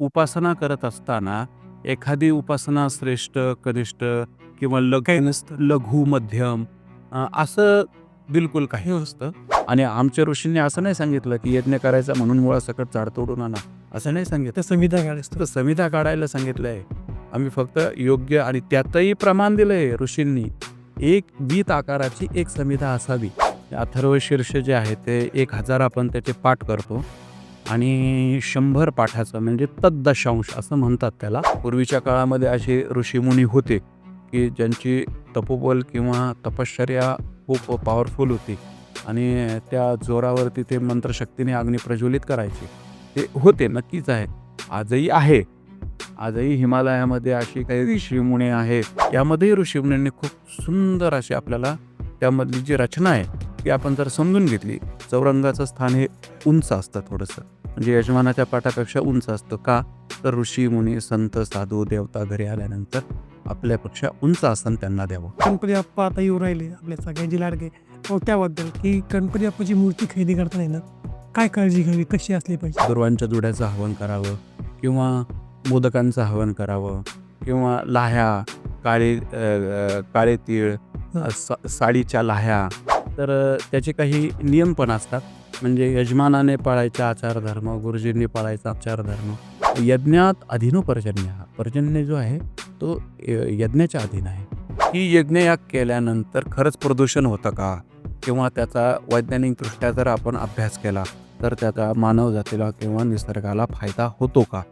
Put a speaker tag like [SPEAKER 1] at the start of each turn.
[SPEAKER 1] उपासना करत असताना एखादी उपासना श्रेष्ठ, कनिष्ठ किंवा लघ लघु, मध्यम असं बिलकुल काही नसतं आणि आमच्या ऋषींनी असं नाही सांगितलं की यज्ञ करायचा म्हणून मुळासकट झाड तोडून आणा. असं नाही सांगितलं.
[SPEAKER 2] संविधा काढ असतं
[SPEAKER 1] तर संविधा काढायला सांगितलं आहे आम्ही फक्त योग्य आणि त्यातही प्रमाण दिलं आहे ऋषींनी. एक वीत आकाराची एक संविधा असावी. अथर्व शीर्ष जे आहे ते एक हजार आपण त्याचे पाठ करतो. आणि शंभर पाठाचं म्हणजे तद्दशांश असं म्हणतात त्याला. पूर्वीच्या काळामध्ये असे ऋषीमुनी होते की ज्यांची तपोबल किंवा तपश्चर्या खूप पॉवरफुल होती आणि त्या जोरावरती ते मंत्रशक्तीने अग्नी प्रज्वलित करायचे. ते होते नक्कीच आहे. आजही आहे. आजही हिमालयामध्ये अशी काही ऋषीमुनी आहेत. यामध्येही ऋषीमुनींनी खूप सुंदर अशी आपल्याला त्यामधली जी रचना आहे ती आपण जर समजून घेतली चौरंगाचं स्थान हे उंच असतं थोडंसं. म्हणजे यजमानाच्या पाठापेक्षा उंच असतं. का? तर ऋषी मुनी संत साधू देवता घरी आल्यानंतर आपल्यापेक्षा उंच आसन त्यांना द्यावं.
[SPEAKER 2] गणपती बाप्पा आता येऊ राहिले आपल्या सगळ्यांची लाडके. त्याबद्दल की गणपती बाप्पाची मूर्ती खरेदी करताना ना काय काळजी घ्यावी? कशी असली पाहिजे?
[SPEAKER 1] दुर्वांच्या जुड्याचं हवन करावं किंवा मोदकांचं हवन करावं किंवा लाह्या काळे काळे तीळ साडीच्या लाह्या तर त्याचे काही नियम पण असतात. म्हणजे यजमानाने पाळायचा आचारधर्म गुरुजींनी पाळायचा आचारधर्म यज्ञात अधीनो पर्जन्य. हा पर्जन्य जो आहे तो य- यज्ञाच्या अधीन आहे. ही यज्ञयाग केल्यानंतर खरंच प्रदूषण होतं का? किंवा त्याचा वैज्ञानिकदृष्ट्या जर आपण अभ्यास केला तर त्याचा मानव जातीला किंवा निसर्गाला फायदा होतो का?